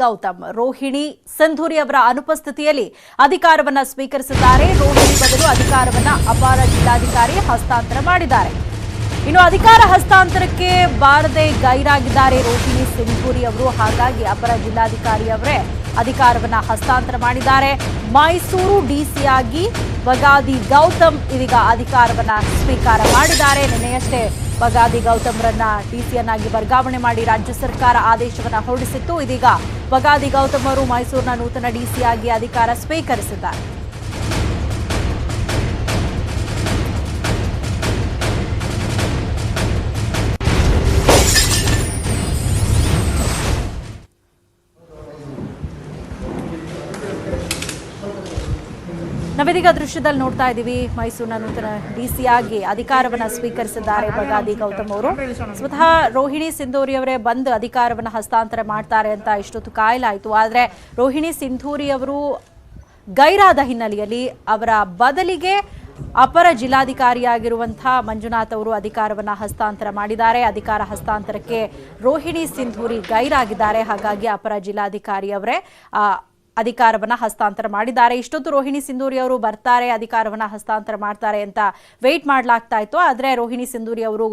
ಗೌತಮ್. ರೋಹಿಣಿ ಸಂಧೂರಿ ಅವರ ಅನುಪಸ್ಥಿತಿಯಲ್ಲಿ ಅಧಿಕಾರವನ್ನ ಸ್ವೀಕರಿಸಿದ್ದಾರೆ ರೋಹಿಣಿ ಬದಲು ಅಧಿಕಾರವನ್ನ ಅಪಾರ ಜಿಲ್ಲಾಧಿಕಾರಿ ಹಸ್ತಾಂತರ ಮಾಡಿದ್ದಾರೆ. ಇನ್ನು ಅಧಿಕಾರ ಹಸ್ತಾಂತರಕ್ಕೆ ಬಾರದೆ ಗೈರಾಗಿದ್ದಾರೆ ರೋಹಿಣಿ ಸಿಂಧೂರಿ ಅವರು. ಹಾಗಾಗಿ ಅಪರ ಜಿಲ್ಲಾಧಿಕಾರಿ ಅವರೇ ಅಧಿಕಾರವನ್ನ ಹಸ್ತಾಂತರ ಮಾಡಿದ್ದಾರೆ. ಮೈಸೂರು ಡಿಸಿಯಾಗಿ ಬಗಾದಿ ಗೌತಮ್ ಇದೀಗ ಅಧಿಕಾರವನ್ನ ಸ್ವೀಕಾರ ಮಾಡಿದ್ದಾರೆ. ನಿನ್ನೆಯಷ್ಟೇ ಬಗಾದಿ ಗೌತಮ್ರನ್ನ ಡಿಸಿಯನ್ನಾಗಿ ವರ್ಗಾವಣೆ ಮಾಡಿ ರಾಜ್ಯ ಸರ್ಕಾರ ಆದೇಶವನ್ನ ಹೊರಡಿಸಿತ್ತು. ಇದೀಗ ಬಗಾದಿ ಗೌತಮ್ ಅವರು ಮೈಸೂರಿನ ನೂತನ ಡಿಸಿಯಾಗಿ ಅಧಿಕಾರ ಸ್ವೀಕರಿಸಿದ್ದಾರೆ. ನಾವಿದೀಗ ದೃಶ್ಯದಲ್ಲಿ ನೋಡ್ತಾ ಇದ್ದೀವಿ. ಮೈಸೂರಿನ ನೂತನ ಡಿಸಿ ಆಗಿ ಅಧಿಕಾರವನ್ನ ಸ್ವೀಕರಿಸಿದ್ದಾರೆ ಬಗಾದಿ ಗೌತಮ್ ಅವರು. ಸ್ವತಃ ರೋಹಿಣಿ ಸಿಂಧೂರಿ ಅವರೇ ಬಂದು ಅಧಿಕಾರವನ್ನ ಹಸ್ತಾಂತರ ಮಾಡ್ತಾರೆ ಅಂತ ಇಷ್ಟೊತ್ತು ಕಾಯಲಾಯಿತು. ಆದರೆ ರೋಹಿಣಿ ಸಿಂಧೂರಿ ಅವರು ಗೈರಾದ ಹಿನ್ನೆಲೆಯಲ್ಲಿ ಅವರ ಬದಲಿಗೆ ಅಪರ ಜಿಲ್ಲಾಧಿಕಾರಿಯಾಗಿರುವಂತಹ ಮಂಜುನಾಥ್ ಅವರು ಅಧಿಕಾರವನ್ನ ಹಸ್ತಾಂತರ ಮಾಡಿದ್ದಾರೆ. ಅಧಿಕಾರ ಹಸ್ತಾಂತರಕ್ಕೆ ರೋಹಿಣಿ ಸಿಂಧೂರಿ ಗೈರಾಗಿದ್ದಾರೆ. ಹಾಗಾಗಿ ಅಪರ ಜಿಲ್ಲಾಧಿಕಾರಿ ಅವರೇ ಅಧಿಕಾರವನ್ನ ಹಸ್ತಾಂತರ ಮಾಡಿದ್ದಾರೆ. ಇಷ್ಟೊತ್ತು ರೋಹಿಣಿ ಸಿಂಧೂರಿ ಅವರು ಬರ್ತಾರೆ, ಅಧಿಕಾರವನ್ನ ಹಸ್ತಾಂತರ ಮಾಡ್ತಾರೆ ಅಂತ ವೇಟ್ ಮಾಡಲಾಗ್ತಾ ಇತ್ತು. ಆದ್ರೆ ರೋಹಿಣಿ ಸಿಂಧೂರಿ ಅವರು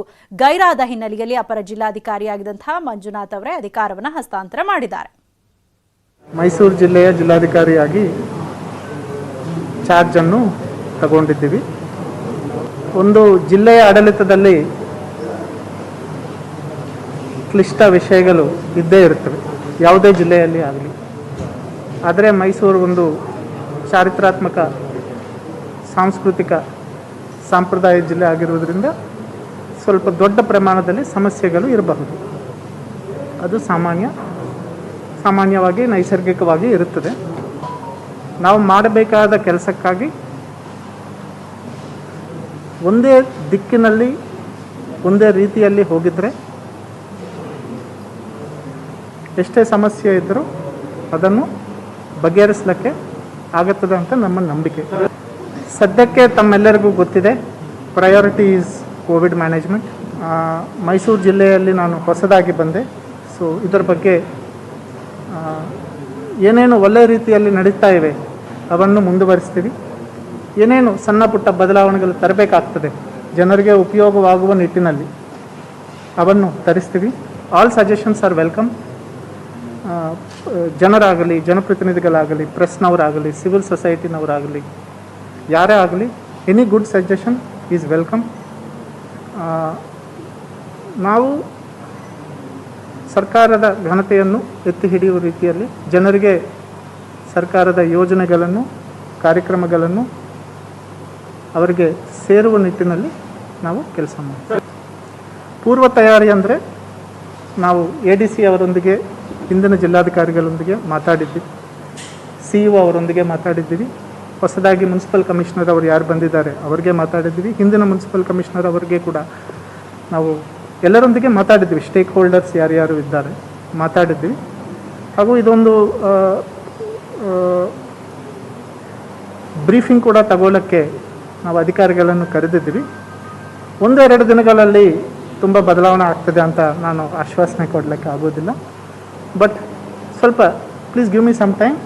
ಗೈರಾದ ಹಿನ್ನೆಲೆಯಲ್ಲಿ ಅಪರ ಜಿಲ್ಲಾಧಿಕಾರಿಯಾಗಿದ್ದಂತಹ ಮಂಜುನಾಥ್ ಅವರೇ ಅಧಿಕಾರವನ್ನ ಹಸ್ತಾಂತರ ಮಾಡಿದ್ದಾರೆ. ಮೈಸೂರು ಜಿಲ್ಲೆಯ ಜಿಲ್ಲಾಧಿಕಾರಿಯಾಗಿ ಚಾರ್ಜ್ ಅನ್ನು ತಗೊಂಡಿದ್ದೀವಿ. ಒಂದು ಜಿಲ್ಲೆಯ ಆಡಳಿತದಲ್ಲಿ ಕ್ಲಿಷ್ಟ ವಿಷಯಗಳು ಇದ್ದೇ ಇರುತ್ತವೆ. ಯಾವುದೇ ಜಿಲ್ಲೆಯಲ್ಲಿ ಆಗಲಿ. ಆದರೆ ಮೈಸೂರು ಒಂದು ಚಾರಿತ್ರಾತ್ಮಕ, ಸಾಂಸ್ಕೃತಿಕ ಸಾಂಪ್ರದಾಯ ಜಿಲ್ಲೆ ಆಗಿರುವುದರಿಂದ ಸ್ವಲ್ಪ ದೊಡ್ಡ ಪ್ರಮಾಣದಲ್ಲಿ ಸಮಸ್ಯೆಗಳು ಇರಬಹುದು. ಅದು ಸಾಮಾನ್ಯ, ಸಾಮಾನ್ಯವಾಗಿ ನೈಸರ್ಗಿಕವಾಗಿ ಇರುತ್ತದೆ. ನಾವು ಮಾಡಬೇಕಾದ ಕೆಲಸಕ್ಕಾಗಿ ಒಂದೇ ದಿಕ್ಕಿನಲ್ಲಿ, ಒಂದೇ ರೀತಿಯಲ್ಲಿ ಹೋಗಿದ್ರೆ ಎಷ್ಟೇ ಸಮಸ್ಯೆ ಇದ್ದರೂ ಅದನ್ನು ಬಗೆಹರಿಸಲಿಕ್ಕೆ ಆಗುತ್ತದೆ ಅಂತ ನಮ್ಮ ನಂಬಿಕೆ. ಸದ್ಯಕ್ಕೆ ತಮ್ಮೆಲ್ಲರಿಗೂ ಗೊತ್ತಿದೆ priority is Covid management Mysuru ಜಿಲ್ಲೆಯಲ್ಲಿ ನಾನು ಹೊಸದಾಗಿ ಬಂದೆ. ಸೊ ಇದರ ಬಗ್ಗೆ ಏನೇನು ಒಳ್ಳೆಯ ರೀತಿಯಲ್ಲಿ ನಡೀತಾ ಇವೆ ಅವನ್ನು ಮುಂದುವರಿಸ್ತೀವಿ. ಏನೇನು ಸಣ್ಣ ಪುಟ್ಟ ಬದಲಾವಣೆಗಳು ತರಬೇಕಾಗ್ತದೆ, ಜನರಿಗೆ ಉಪಯೋಗವಾಗುವ ನಿಟ್ಟಿನಲ್ಲಿ ಅವನ್ನು ತರಿಸ್ತೀವಿ. ಆಲ್ ಸಜೆಷನ್ಸ್ ಆರ್ ವೆಲ್ಕಮ್ ಜನರಾಗಲಿ, ಜನಪ್ರತಿನಿಧಿಗಳಾಗಲಿ, ಪ್ರೆಸ್ನವರಾಗಲಿ, ಸಿವಿಲ್ ಸೊಸೈಟಿನವರಾಗಲಿ, ಯಾರೇ ಆಗಲಿ any good suggestion is welcome ನಾವು ಸರ್ಕಾರದ ಘನತೆಯನ್ನು ಎತ್ತಿ ಹಿಡಿಯುವ ರೀತಿಯಲ್ಲಿ ಜನರಿಗೆ ಸರ್ಕಾರದ ಯೋಜನೆಗಳನ್ನು, ಕಾರ್ಯಕ್ರಮಗಳನ್ನು ಅವರಿಗೆ ಸೇರುವ ನಿಟ್ಟಿನಲ್ಲಿ ನಾವು ಕೆಲಸ ಮಾಡ್ತೀವಿ. ಪೂರ್ವ ತಯಾರಿ ಅಂದರೆ ನಾವು ಎ ಡಿ ಸಿ ಅವರೊಂದಿಗೆ ಹಿಂದಿನ ಜಿಲ್ಲಾಧಿಕಾರಿಗಳೊಂದಿಗೆ ಮಾತಾಡಿದ್ವಿ. ಸಿ ಇಒ ಅವರೊಂದಿಗೆ ಮಾತಾಡಿದ್ದೀವಿ ಹೊಸದಾಗಿ ಮುನ್ಸಿಪಲ್ ಕಮಿಷನರ್ ಅವರು ಯಾರು ಬಂದಿದ್ದಾರೆ ಅವರಿಗೆ ಮಾತಾಡಿದ್ದೀವಿ ಹಿಂದಿನ ಮುನ್ಸಿಪಲ್ ಕಮಿಷನರ್ ಅವರಿಗೆ ಕೂಡ ನಾವು ಎಲ್ಲರೊಂದಿಗೆ ಮಾತಾಡಿದ್ವಿ. ಸ್ಟೇಕ್ ಹೋಲ್ಡರ್ಸ್ ಯಾರ್ಯಾರು ಇದ್ದಾರೆ ಮಾತಾಡಿದ್ವಿ. ಹಾಗೂ ಇದೊಂದು ಬ್ರೀಫಿಂಗ್ ಕೂಡ ತಗೊಳ್ಳೋಕ್ಕೆ ನಾವು ಅಧಿಕಾರಿಗಳನ್ನು ಕರೆದಿದ್ದೀವಿ ಒಂದೆರಡು ದಿನಗಳಲ್ಲಿ ತುಂಬ ಬದಲಾವಣೆ ಆಗ್ತದೆ ಅಂತ ನಾನು ಆಶ್ವಾಸನೆ ಕೊಡಲಿಕ್ಕೆ ಆಗೋದಿಲ್ಲ ಬಟ್ ಸ್ವಲ್ಪ please give me some time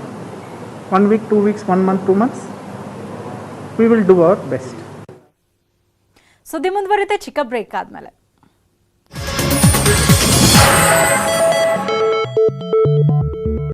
one week two weeks one month two months we will do our best ಸುದ್ದಿ ಮುಂದುವರಿತೆ ಚಿಕ್ಕ ಬ್ರೇಕ್ ಆದ್ಮೇಲೆ.